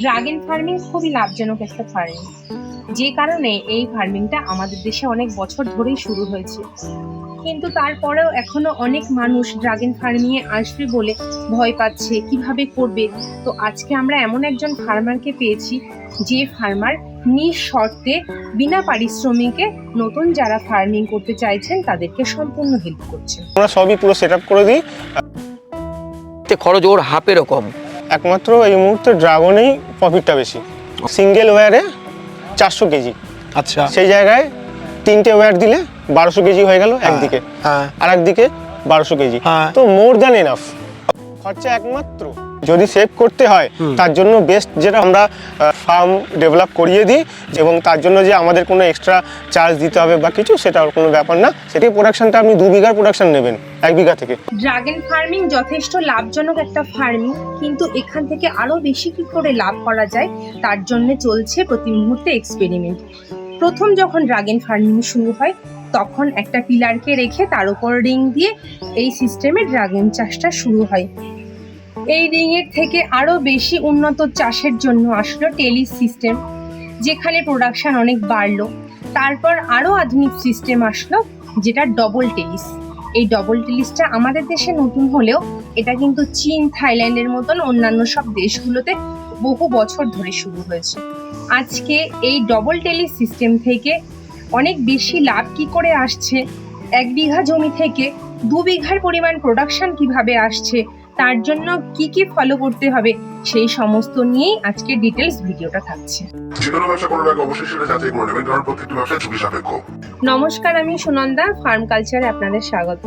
Dragon farming খুবই লাভজনক একটা ফার্মিং। যে কারণে এই ফার্মিংটা আমাদের দেশে অনেক বছর ধরেই শুরু হয়েছে। কিন্তু তারপরেও এখনও অনেক মানুষ ড্রাগন ফার্মিংয়ে আসবে বলে ভয় পাচ্ছে কীভাবে করবে? তো আজকে আমরা এমন একজন ফার্মারকে পেয়েছি যে ফার্মার নিঃশর্তে বিনা পারিশ্রমিকে নতুন যারা ফার্মিং করতে চাইছেন তাদেরকে সম্পূর্ণ হেল্প করছেন আমরা সবই পুরো সেট করে দিই। তে খরচ ওর হাফেরও কম। একমাত্র এই মুহূর্তে ড্রাগনেই প্রফিটটা বেশি। সিঙ্গেল ওয়্যারে চারশো কেজি। আচ্ছা। সেই জায়গায় তিনটে ওয়্যার দিলে বারোশো কেজি হয়ে গেল একদিকে। হ্যাঁ। আর একদিকে বারোশো কেজি। হ্যাঁ। তো মোর দ্যান এনাফ খরচা একমাত্র। যদি সেভ করতে হয় তার জন্য বেস্ট যেটা আমরা ফার্ম ডেভেলপ করিয়ে দিই এবং তার জন্য যে আমাদের কোনো এক্সট্রা চার্জ দিতে হবে বা কিছু সেটা কোনো ব্যাপার না। সেটি প্রোডাকশনটা আপনি দু বিঘার প্রোডাকশান নেবেন। এক বিঘা থেকে। ড্রাগন ফার্মিং যথেষ্ট লাভজনক একটা ফার্মিং কিন্তু এখান থেকে আরও বেশি কি করে লাভ করা যায়, তার জন্য চলছে প্রতি মুহূর্তে এক্সপেরিমেন্ট প্রথম যখন ড্রাগন ফার্মিং শুরু হয়, তখন একটা পিলারকে রেখে তার উপর রিং দিয়ে এই সিস্টেমে ড্রাগন চাষটা শুরু হয়। এই রিং এর থেকে আরও বেশি উন্নত চাষের জন্য আসলো টেলি সিস্টেম যেখানে প্রোডাকশন অনেক বাড়লো। তারপর আরও আধুনিক সিস্টেম আসলো, যেটা ডবল টেলিস এই ডবল টেলিসটা আমাদের দেশে নতুন হলেও এটা কিন্তু চীন, থাইল্যান্ডের মতন অন্যান্য সব দেশগুলোতে বহু বছর ধরে শুরু হয়েছে। আজকে এই ডবল টেলিস সিস্টেম থেকে অনেক বেশি লাভ কি করে আসছে? এক বিঘা জমি থেকে দু বিঘার পরিমাণ প্রোডাকশন কীভাবে আসছে? তার জন্য কি কি ফলো করতে হবে সেই সমস্ত নিয়েই আজকে ডিটেলস ভিডিওটা থাকছে। নমস্কার আমি সুনন্দা ফার্ম কালচারে আপনাদের স্বাগত।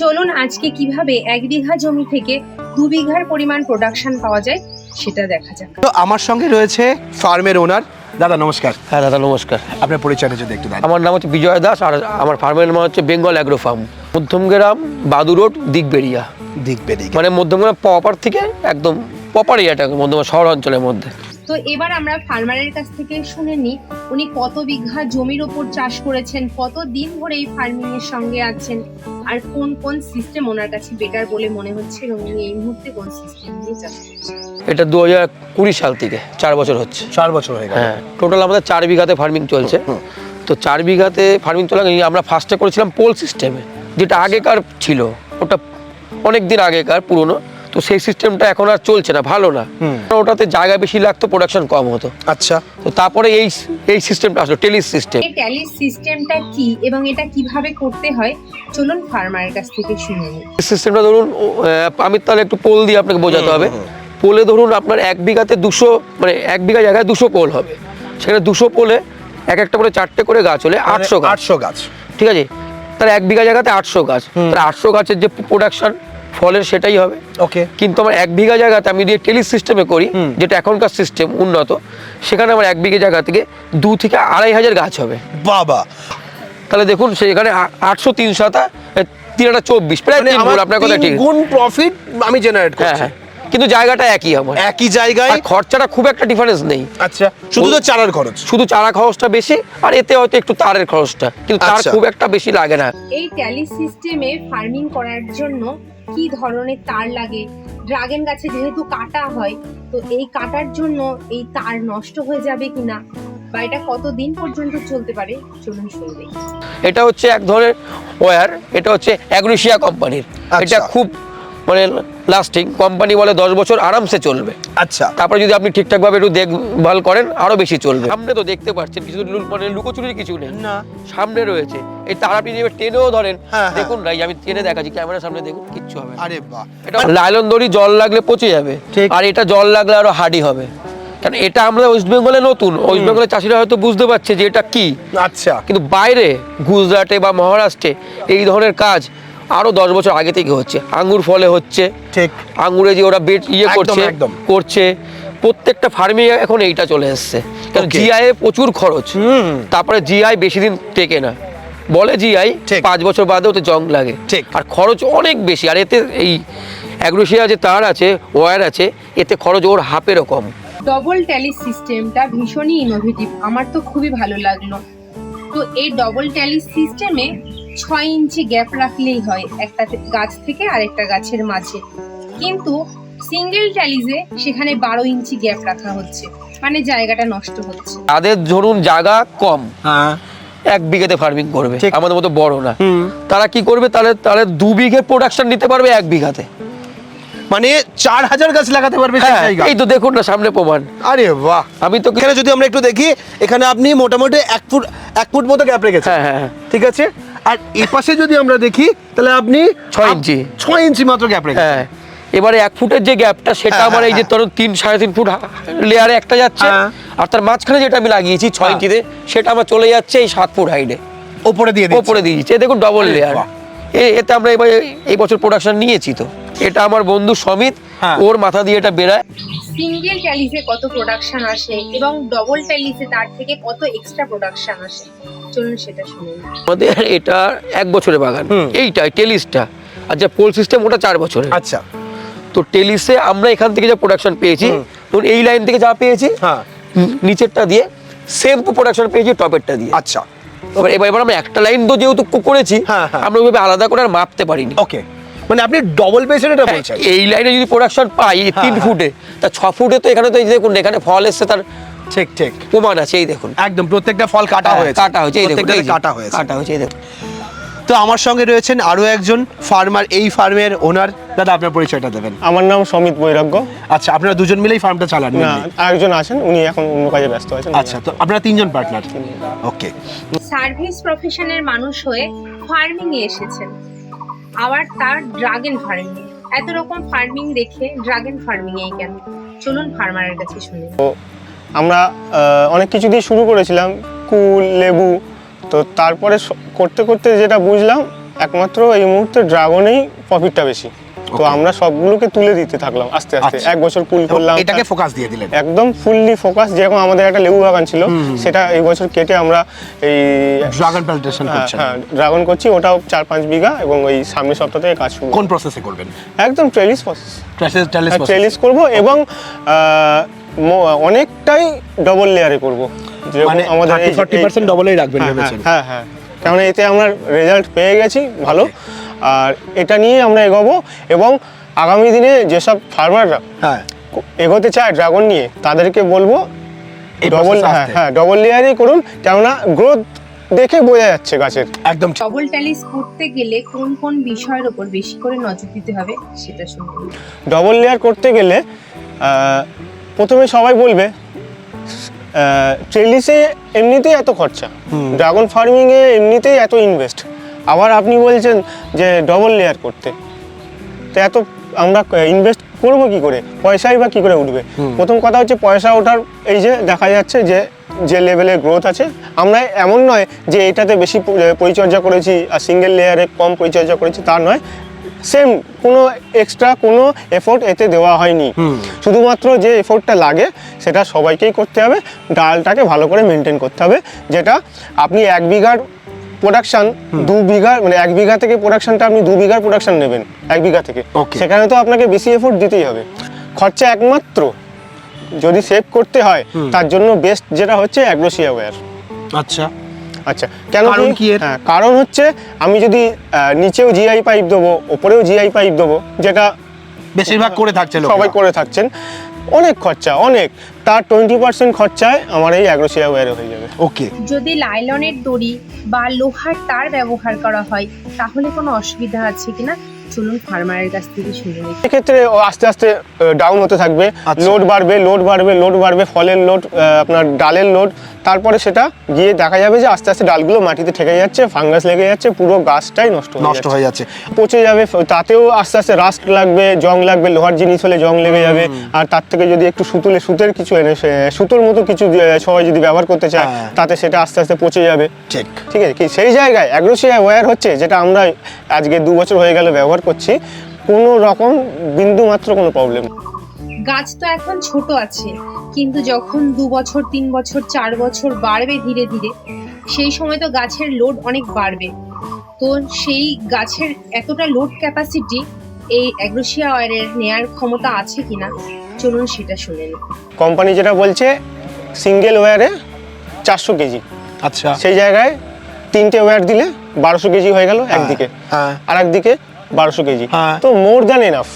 চলুন আজকে কীভাবে এক বিঘা জমি থেকে দু বিঘার পরিমাণ প্রোডাকশন পাওয়া যায় সেটা দেখা যাক। তো আমার সঙ্গে রয়েছে ফার্মের ওনার দাদা নমস্কার। হ্যাঁ দাদা নমস্কার। আপনার পরিচয়টা যদি একটু দেন। আমার নাম হচ্ছে বিজয় দাস আর আমার ফার্মের নাম হচ্ছে Bengal agro farm. Madhyamgram Badu road Digberia দেখবে দিকে মানে মধ্যমগ্রাম প্রপার থেকে একদম প্রপার এরিয়াটা মধ্যমগ্রাম শহর অঞ্চলের মধ্যে। তো এবার আমরা ফার্মারের কাছ থেকে শুনে নিই উনি কত বিঘা জমির ওপর চাষ করেছেন কত দিন ধরে এই ফার্মিং এর সঙ্গে আছেন আর কোন কোন সিস্টেম ওনার কাছে বেটার বলে মনে হচ্ছে এবং উনি এই মুহূর্তে কোন সিস্টেম দিয়ে চাষ করছেন? এটা দু হাজার কুড়ি সাল থেকে চার বছর হচ্ছে। চার বছর হয়ে গেল। হ্যাঁ টোটাল আমাদের চার বিঘাতে ফার্মিং চলছে। তো চার বিঘাতে ফার্মিং চলা আমরা ফার্স্টে করেছিলাম পোল সিস্টেমে যেটা আগেকার ছিল ওটা অনেক দিন আগেকার পুরনো তো সেই সিস্টেমটা এখন আর চলছে না ভালো না। ওটাতে জায়গা বেশি লাগতো প্রোডাকশন কম হতো। আচ্ছা। তো তারপরে এই এই সিস্টেমটা আসলো টেলিস সিস্টেম এই ট্যালি সিস্টেমটা কি এবং এটা কীভাবে করতে হয় চলুন ফার্মারের কাছ থেকে শুনে নিই। সিস্টেমটা ধরুন আহ, আমি তাহলে একটু পোল দিয়ে আপনাকে বোঝাতে হবে। পোলে ধরুন আপনার এক বিঘাতে দুশো মানে এক বিঘা জায়গায় দুশো পোল হবে। সেখানে দুশো পোলে এক একটা করে চারটে করে গাছ হলে আটশো গাছ। আটশো গাছ। ঠিক আছে? তাহলে এক বিঘা জায়গাতে আটশো গাছ। তাহলে আটশো গাছের যে প্রোডাকশন ফলের সেটাই হবে। ওকে। কিন্তু আমার এক বিঘা জায়গাতে আমি যদি টেলি সিস্টেমে করি। যেটা এখনকার সিস্টেম উন্নত সেখানে আমার এক বিঘা জায়গা থেকে দু থেকে আড়াই হাজার গাছ হবে। বাবা। তাহলে দেখুন সেখানে আটশো তিন সাতা তিন চব্বিশ প্রায় মানে গুণ, আপনার কথা ঠিক। গুণ প্রফিট আমি জেনারেট হ্যাঁ করছি। হ্যাঁ কিন্তু জায়গাটা একই আমার একই জায়গায়? খরচাটা খুব একটা ডিফারেন্স নেই। আচ্ছা শুধু তো চারার খরচ? শুধু চারা খরচটা বেশি আর এতে হয়তো একটু তারের খরচটা। কিন্তু তার আচ্ছা। খুব একটা বেশি লাগে না। এই ট্যালি সিস্টেমে ফার্মিং করার জন্য কি ধরনের তার লাগে? ড্রাগন গাছে যেহেতু কাটা হয় তো এই কাটার জন্য এই তার নষ্ট হয়ে যাবে কিনা? বা এটা কতদিন পর্যন্ত চলতে পারে? চলুন শুনে দেখি। এটা হচ্ছে এক ধরনের ওয়্যার এটা হচ্ছে অ্যাগ্রোশিয়া কোম্পানির আচ্ছা। এটা খুব মানে লাস্টিং কোম্পানি বলে দশ বছর আরামসে চলবে। আচ্ছা। তারপরে যদি আপনি ঠিকঠাকভাবে একটু দেখভাল করেন আরও বেশি চলবে। সামনে তো দেখতে পাচ্ছেন কিছু মানে লুকোচুরির কিছু নেই। না। সামনে রয়েছে। এই তার আপনি যদি টেনেও ধরেন হ্যাঁ, হ্যাঁ। দেখুন রাই আমি টেনে দেখাচ্ছি ক্যামেরার সামনে দেখুন কিচ্ছু হবে আরে বাহ। এটা লাইলন দড়ি জল লাগলে পচে যাবে। আর এটা জল লাগলে আরও হার্ডি হবে। কারণ এটা আমরা ওয়েস্ট বেঙ্গলে নতুন। ওয়েস্ট বেঙ্গলের চাষিরা হয়তো বুঝতে পারছে যে এটা কি। আচ্ছা। কিন্তু বাইরে গুজরাটে বা মহারাষ্ট্রে এই ধরনের কাজ আরও দশ বছর আগে থেকে হচ্ছে। আঙ্গুর ফলে হচ্ছে। ঠিক। আঙ্গুরে যে ওরা বেড ইয়ে করছে একদম। করছে প্রত্যেকটা ফার্মে এখন এইটা চলে এসছে। কারণ. জিআই এ প্রচুর খরচ। হুম। তারপরে জিআই বেশি দিন টেকে না। বলে জিআই ঠিক। পাঁচ বছর বাদে ওতে জং লাগে। ঠিক। আর খরচ অনেক বেশি। আর এতে এই অ্যাগ্রোসিয়া যে তার আছে ওয়ার আছে এতে খরচ ওর হাফেরও কম। ডবল ট্যালি সিস্টেমটা ভীষণই ইনোভেটিভ আমার তো খুবই ভালো লাগল। তো এই ডবল ট্যালি সিস্টেমে ছয় ইঞ্চি গ্যাপ রাখলেই হয় একটা গাছ থেকে আরেকটা গাছের মাঝে। কিন্তু সিঙ্গেল ট্যালিজে সেখানে বারো ইঞ্চি গ্যাপ রাখা হচ্ছে। মানে জায়গাটা নষ্ট হচ্ছে। তাদের ধরুন জায়গা কম। হ্যাঁ। এক বিঘাতে ফার্মিং করবে। আমাদের মতো বড় না। তারা কি করবে? তাহলে তাহলে দু বিঘে প্রোডাকশন নিতে পারবে এক বিঘাতে। মানে চার হাজার গাছ লাগাতে পারবে হ্যাঁ এই তো দেখুন না সামনে প্রমাণ। আরে বাহ! আমি তো এখানে যদি আমরা একটু দেখি এখানে আপনি মোটামুটি এক ফুট এক ফুট মতো গ্যাপ রেখেছেন। হ্যাঁ হ্যাঁ হ্যাঁ। ঠিক আছে? আর এ পাশে যদি আমরা দেখি তাহলে আপনি ছয় ইঞ্চি। ছয় ইঞ্চি মাত্র গ্যাপ রেখেছেন। হ্যাঁ এবারে এক ফুটের যে গ্যাপটা সেটা হ্যাঁ, আমার এই যে হ্যাঁ, ধরুন তিন সাড়ে তিন ফুট লেয়ারে একটা যাচ্ছে। আর তার মাঝখানে যেটা আমি লাগিয়েছি ছয়। ইঞ্চিতে সেটা আমার চলে যাচ্ছে এই সাত ফুট হাইডে ওপরে দিয়ে দিচ্ছি। ওপরে দিয়েছি এই দেখুন ডবল লেয়ার এতে আমরা এবার এই বছর প্রোডাকশন নিয়েছি তো। এটা আমার বন্ধু সমিত। ওর মাথা দিয়ে এটা বেরায়। সিঙ্গেল ট্যালিজে কত প্রোডাকশন আসে এবং ডবল ট্যালিজে তার থেকে কত এক্সট্রা প্রোডাকশন আসে? চলুন সেটা শুনে আমাদের এটা এক বছরের বাগান। হুম। এইটা টেলিসটা। আর যা পোল সিস্টেম ওটা চার বছরের। আচ্ছা। তো টেলিসে আমরা এখান থেকে যা প্রোডাকশন পেয়েছি ধরুন এই লাইন থেকে যা পেয়েছি হ্যাঁ। নিচেরটা দিয়ে সেম প্রোডাকশন পেয়েছি টপেরটা দিয়ে। আচ্ছা। এবার এবার এবার আমরা একটা লাইন তো যেহেতু করেছি হ্যাঁ, হ্যাঁ। আমরা ওইভাবে আলাদা করে আর মাপতে পারিনি। ওকে মানে আপনি ডবল বেসের এটা বলছেন? এই লাইনে যদি প্রোডাকশন পাই তিন। ফুটে তা ছ ফুটে তো এখানে তো দেখুন এখানে ফল এসছে তার ঠিক ঠিক। প্রমাণ আছে এই দেখুন। একদম প্রত্যেকটা ফল কাটা হ্যাঁ, হয়েছে। কাটা হয়েছে এই দেখুন কাটা হয়েছে। কাটা হয়েছে এই দেখুন। তো আমার সঙ্গে রয়েছেন আরও একজন ফার্মার এই ফার্মের ওনার দাদা আপনার পরিচয়টা দেবেন। আমার নাম সমিত বৈরাগ্য। আচ্ছা আপনারা দুজন মিলেই ফার্মটা চালান না? আরেকজন আছেন উনি এখন অন্য কাজে ব্যস্ত আছেন। আচ্ছা তো আপনারা তিনজন পার্টনার ওকে সার্ভিস প্রফেশনের মানুষ হয়ে ফার্মিং এ এসেছেন। আবার তার ড্রাগন ফার্মিং এত রকম ফার্মিং দেখে ড্রাগন ফার্মিং এই কেন? চলুন ফার্মারের কাছে শুনে। আমরা অনেক কিছু দিয়ে শুরু করেছিলাম কুল লেবু। তো তারপরে করতে করতে যেটা বুঝলাম একমাত্র এই মুহূর্তে ড্রাগনেই প্রফিটটা বেশি। তো আমরা সবগুলোকে তুলে দিতে থাকলাম আস্তে আস্তে। আচ্ছা। এক বছর কুল করলাম এটাকে ফোকাস দিয়ে দিলেন? একদম ফুললি ফোকাস যেরকম আমাদের একটা লেবু বাগান ছিল সেটা এই বছর কেটে আমরা এই ড্রাগন প্ল্যান্টেশন হ্যাঁ, করছেন। হ্যাঁ ড্রাগন করছি ওটাও চার পাঁচ বিঘা এবং ওই সামনের সপ্তাহ থেকে কাজ শুরু কোন প্রসেসে করবেন? একদম ট্রেলিস প্রসেস ট্রেলিস ট্রেলিস করব এবং অনেকটাই ডবল লেয়ারে করব। মানে আমাদের থার্টি এই- ফর্টি এই- পার্সেন্ট ডবলই রাখবেন হ্যাঁ, ভেবেছেন? হ্যাঁ হ্যাঁ কারণ এতে আমরা রেজাল্ট পেয়ে গেছি ভালো। আর এটা নিয়ে আমরা এগোবো এবং আগামী দিনে যেসব ফার্মাররা হ্যাঁ। এগোতে চায় ড্রাগন নিয়ে তাদেরকে বলব ডবল হ্যাঁ হ্যাঁ ডবল লেয়ারই করুন কেননা গ্রোথ দেখে বোঝা যাচ্ছে গাছের। একদম ডবল ট্যালিস করতে গেলে কোন কোন বিষয়ের উপর বেশি করে নজর দিতে হবে সেটা শুনে নিই। ডবল লেয়ার করতে গেলে প্রথমে সবাই বলবে ট্রেলিসে এমনিতেই এত খরচা। ড্রাগন ফার্মিংয়ে এমনিতেই এত ইনভেস্ট আবার আপনি বলছেন যে ডবল লেয়ার করতে। তো এত আমরা ইনভেস্ট করব কি করে? পয়সাই বা কি করে উঠবে? প্রথম কথা হচ্ছে পয়সা ওঠার এই যে দেখা যাচ্ছে যে যে লেভেলের গ্রোথ আছে আমরা এমন নয় যে এটাতে বেশি পরিচর্যা করেছি আর সিঙ্গেল লেয়ারে কম পরিচর্যা করেছি তা নয়। সেম কোনো এক্সট্রা কোনো এফোর্ট এতে দেওয়া হয়নি। শুধুমাত্র যে এফোর্টটা লাগে সেটা সবাইকেই করতে হবে। ডালটাকে ভালো করে মেনটেন করতে হবে। যেটা আপনি এক বিঘার প্রোডাকশন দু বিঘা মানে এক বিঘা থেকে প্রোডাকশনটা আপনি দু বিঘার প্রোডাকশন নেবেন এক বিঘা থেকে। সেখানে তো আপনাকে বেশি এফোর্ট দিতেই হবে। খরচা একমাত্র যদি সেভ করতে হয় তার জন্য বেস্ট যেটা হচ্ছে অ্যাগ্রোসিয়া ওয়্যার আচ্ছা। আচ্ছা কেন কারণ কি? এর? হ্যাঁ কারণ হচ্ছে আমি যদি নিচেও জিআই পাইপ দেবো ওপরেও জিআই পাইপ দেবো যেটা বেশিরভাগ করে থাকছে। সবাই করে থাকছেন অনেক খরচা অনেক। তার টোয়েন্টি পার্সেন্ট খরচায় আমার এই অ্যাগ্রোসিয়া ওয়্যারে হয়ে যাবে। ওকে। যদি লাইলনের দড়ি বা লোহার তার ব্যবহার করা হয় তাহলে কোনো অসুবিধা আছে কিনা? চলুন ফার্মারের কাছ থেকে শুনে নিই। সেক্ষেত্রে আস্তে আস্তে ডাউন হতে থাকবে। আচ্ছা। লোড বাড়বে লোড বাড়বে লোড বাড়বে ফলের লোড আপনার ডালের লোড তারপরে সেটা গিয়ে দেখা যাবে যে আস্তে আস্তে ডালগুলো মাটিতে ঠেকে যাচ্ছে ফাঙ্গাস লেগে যাচ্ছে পুরো গাছটাই নষ্ট নষ্ট হয়ে যাচ্ছে। পচে যাবে তাতেও আস্তে আস্তে রাস্ট লাগবে জং লাগবে লোহার জিনিস হলে জং লেগে যাবে। আর তার থেকে যদি একটু সুতুলে সুতের কিছু এনে সুতোর মতো কিছু সবাই যদি ব্যবহার করতে চায় হ্যাঁ। তাতে সেটা আস্তে আস্তে পচে যাবে। ঠিক। ঠিক আছে? কি সেই জায়গায় অ্যাগ্রোসিয়া ওয়্যার হচ্ছে যেটা আমরা আজকে দু বছর হয়ে গেল ব্যবহার করছি কোনো রকম বিন্দু মাত্র কোনো প্রবলেম গাছ তো এখন ছোট আছে কিন্তু যখন দু বছর তিন বছর চার বছর বাড়বে ধীরে ধীরে সেই সময় তো গাছের লোড অনেক বাড়বে। তো সেই গাছের এতটা লোড ক্যাপাসিটি এই অ্যাগ্রোসিয়া অয়েলের নেয়ার ক্ষমতা আছে কিনা চলুন সেটা শুনে নিই। কোম্পানি যেটা বলছে সিঙ্গেল ওয়্যারে চারশো কেজি। আচ্ছা। সেই জায়গায় তিনটে ওয়্যার দিলে বারোশো কেজি হয়ে গেল একদিকে। হ্যাঁ। আর একদিকে বারোশো কেজি। হ্যাঁ। তো more than enough.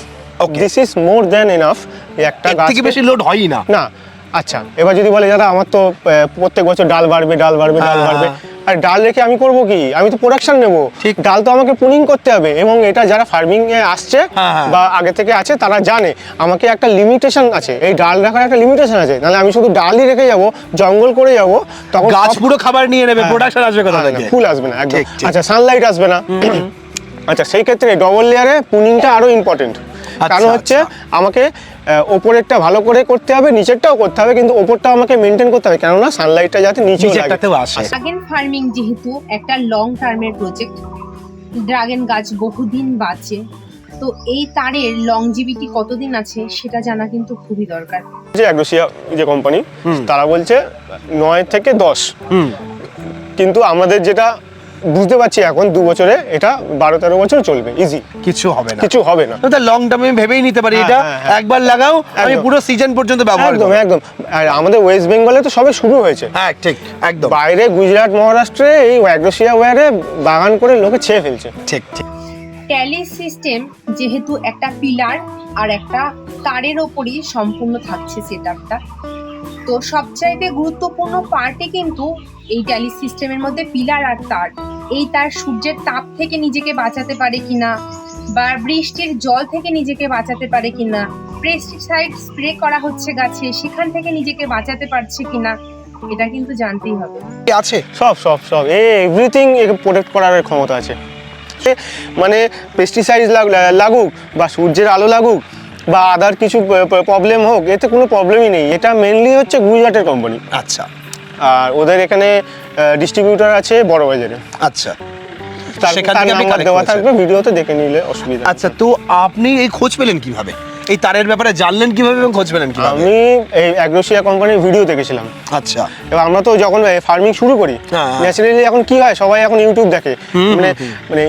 This is more than enough একটা গাছ থেকে বেশি লোড হয়ই না। না আচ্ছা এবার যদি বলে দাদা আমার তো প্রত্যেক বছর ডাল বাড়বে ডাল বাড়বে ডাল হ্যাঁ, বাড়বে। হ্যাঁ। আর ডাল রেখে আমি করব কি? আমি তো প্রোডাকশন নেব। ঠিক। ডাল তো আমাকে পুনিং করতে হবে এবং এটা যারা ফার্মিং এ আসছে হ্যাঁ, হ্যাঁ। বা আগে থেকে আছে তারা জানে। আমাকে একটা লিমিটেশন আছে। এই ডাল রাখার একটা লিমিটেশন আছে। নাহলে আমি শুধু ডালই রেখে যাব জঙ্গল করে যাব তখন গাছ পুরো খাবার নিয়ে নেবে হ্যাঁ। প্রোডাকশন আসবে কোথা হ্যাঁ, থেকে? ফুল আসবে না একদম। আচ্ছা সানলাইট আসবে না। আচ্ছা সেই ক্ষেত্রে ডবল লেয়ারে পুনিংটা আরও ইম্পর্টেন্ট কারণ আচ্ছা, হচ্ছে আচ্ছা। আমাকে ওপরেরটা ভালো করে করতে হবে নিচেরটাও করতে হবে কিন্তু ওপরটা আমাকে মেনটেন করতে হবে কেননা সানলাইটটা যাতে নিচেরটাতেও আসে। ড্রাগন ফার্মিং যেহেতু একটা লং টার্মের প্রজেক্ট ড্রাগন গাছ বহুদিন বাঁচে তো এই তারের লংজিভিটি কতদিন আছে সেটা জানা কিন্তু খুবই দরকার। যে অ্যাগ্রোসিয়া যে কোম্পানি তারা বলছে নয় থেকে দশ। হুম। কিন্তু আমাদের যেটা বুঝতে পারছি এখন দু বছরে এটা বারো তেরো বছর চলবে ইজি কিছু হবে না। কিছু হবে না। লং টার্মে ভেবেই নিতে পারি হ্যাঁ, এটা। হ্যাঁ, হ্যাঁ। একবার লাগাও আমি পুরো সিজন পর্যন্ত ব্যবহার একদম একদম। আর আমাদের ওয়েস্ট বেঙ্গলে তো সবে শুরু হয়েছে। হ্যাঁ ঠিক একদম। বাইরে গুজরাট মহারাষ্ট্রে এই অ্যাগ্রোসিয়া ওয়ারে বাগান করে লোকে ছেয়ে ফেলছে। ঠিক ঠিক। ট্যালি সিস্টেম যেহেতু একটা পিলার আর একটা তারের ওপরই সম্পূর্ণ থাকছে সেট তো সবচাইতে গুরুত্বপূর্ণ পার্টে কিন্তু এই ট্যালি সিস্টেমের মধ্যে পিলার আর তার। এই তার সূর্যের তাপ থেকে নিজেকে বাঁচাতে পারে কিনা বা বৃষ্টির জল থেকে নিজেকে বাঁচাতে পারে কিনা? পেস্টিসাইড স্প্রে করা হচ্ছে গাছে সেখান থেকে নিজেকে বাঁচাতে পারছে কিনা? এটা কিন্তু জানতেই হবে। আছে? সব সব সব। এ এভরিথিং প্রোটেক্ট করার ক্ষমতা আছে। মানে পেস্টিসাইড লাগুক বা সূর্যের আলো লাগুক বা আদার কিছু প্রবলেম হোক এতে কোনো প্রবলেমই নেই। এটা মেনলি হচ্ছে গুজরাটের কোম্পানি আচ্ছা। আর ওদের এখানে ডিস্ট্রিবিউটর আছে বড় বাজারে। আচ্ছা। সেখান থেকে আপনি দেওয়া থাকবে ভিডিওতে দেখে নিলে অসুবিধা আচ্ছা তো আপনি এই খোঁজ পেলেন কীভাবে? এই তারের ব্যাপারে জানলেন কীভাবে এবং খোঁজ পেলেন কীভাবে? আমি এই অ্যাগ্রোসিয়া কোম্পানির ভিডিও দেখেছিলাম। আচ্ছা। এবার আমরা তো যখন ফার্মিং শুরু করি হ্যাঁ। ন্যাচারালি এখন কি হয়? সবাই এখন ইউটিউব দেখে। মানে মানে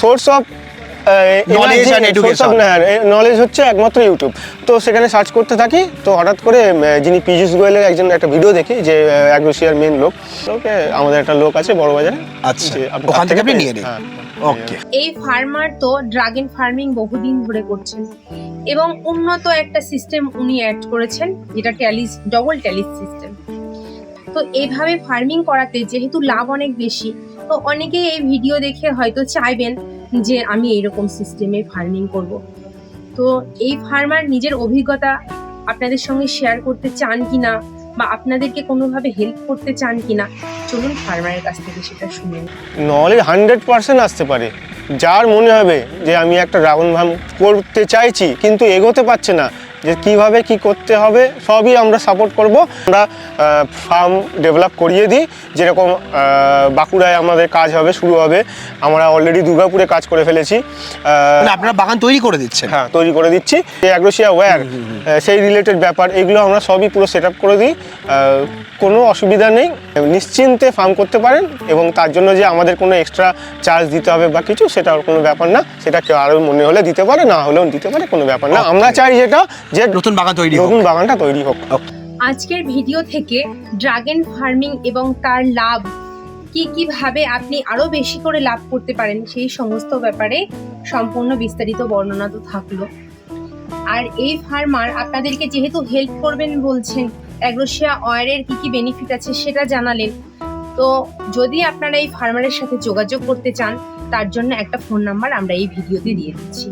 source of Knowledge and education. Knowledge হচ্ছে একমাত্র ইউটিউব তো সেখানে সার্চ করতে থাকি তো হঠাৎ করে যিনি পীযুষ গোয়েলের একজন একটা ভিডিও দেখি যে অ্যাগ্রোসিয়ার মেন লোক। ওকে আমাদের একটা লোক আছে বড় বাজারে। আচ্ছা ওখান থেকে আপনি নিয়ে নিন। হ্যাঁ। ওকে এই ফার্মার তো ড্রাগন ফার্মিং বহুদিন ধরে করছেন এবং উন্নত একটা সিস্টেম উনি অ্যাড করেছেন যেটা ট্যালিস ডবল ট্যালিস সিস্টেম তো এইভাবে ফার্মিং করাতে যেহেতু লাভ অনেক বেশি তো অনেকেই এই ভিডিও দেখে হয়তো চাইবেন যে আমি এইরকম সিস্টেমে ফার্মিং করব। তো এই ফার্মার নিজের অভিজ্ঞতা আপনাদের সঙ্গে শেয়ার করতে চান কি না বা আপনাদেরকে কোনোভাবে হেল্প করতে চান কি না চলুন ফার্মারের কাছ থেকে সেটা শুনে। নলেজ হান্ড্রেড পার্সেন্ট আসতে পারে। যার মনে হবে যে আমি একটা ড্রাগন ফার্ম করতে চাইছি, কিন্তু এগোতে পারছে না। যে কীভাবে কি করতে হবে সবই আমরা সাপোর্ট করব। আমরা ফার্ম ডেভেলপ করিয়ে দিই। যেরকম বাঁকুড়ায় আমাদের কাজ হবে শুরু হবে। আমরা অলরেডি দুর্গাপুরে কাজ করে ফেলেছি। মানে আপনারা বাগান তৈরি করে দিচ্ছেন? হ্যাঁ তৈরি করে দিচ্ছি। অ্যাগ্রোসিয়া ওয়্যার সেই রিলেটেড ব্যাপার এগুলো আমরা সবই পুরো সেট আপ করে দিই। কোনো অসুবিধা নেই। নিশ্চিন্তে ফার্ম করতে পারেন এবং তার জন্য যে আমাদের কোনো এক্সট্রা চার্জ দিতে হবে বা কিছু সেটা কোনো ব্যাপার না। সেটা কেউ আরও মনে হলে দিতে পারে না হলেও দিতে পারে কোনো ব্যাপার না। আমরা চাই যেটা যে নতুন বাগান তৈরি হোক। নতুন বাগানটা তৈরি হোক। আজকের ভিডিও থেকে ড্রাগন ফার্মিং এবং তার লাভ কি কীভাবে আপনি আরও বেশি করে লাভ করতে পারেন সেই সমস্ত ব্যাপারে সম্পূর্ণ বিস্তারিত বর্ণনা তো থাকল। আর এই ফার্মার আপনাদেরকে যেহেতু হেল্প করবেন বলছেন অ্যাগ্রোশিয়া অয়েলের কি কি বেনিফিট আছে সেটা জানালেন তো যদি আপনারা এই ফার্মারের সাথে যোগাযোগ করতে চান তার জন্য একটা ফোন নাম্বার আমরা এই ভিডিওতে দিয়ে দিচ্ছি।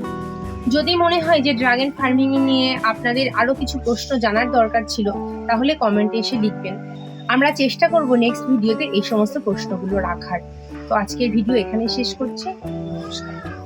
যদি মনে হয় যে ড্রাগন ফার্মিং নিয়ে আপনাদের আরও কিছু প্রশ্ন জানার দরকার ছিল, তাহলে কমেন্টে এসে লিখবেন। আমরা চেষ্টা করব নেক্সট ভিডিওতে এই সমস্ত প্রশ্নগুলো রাখার। তো আজকের ভিডিও এখানে শেষ করছি। নমস্কার।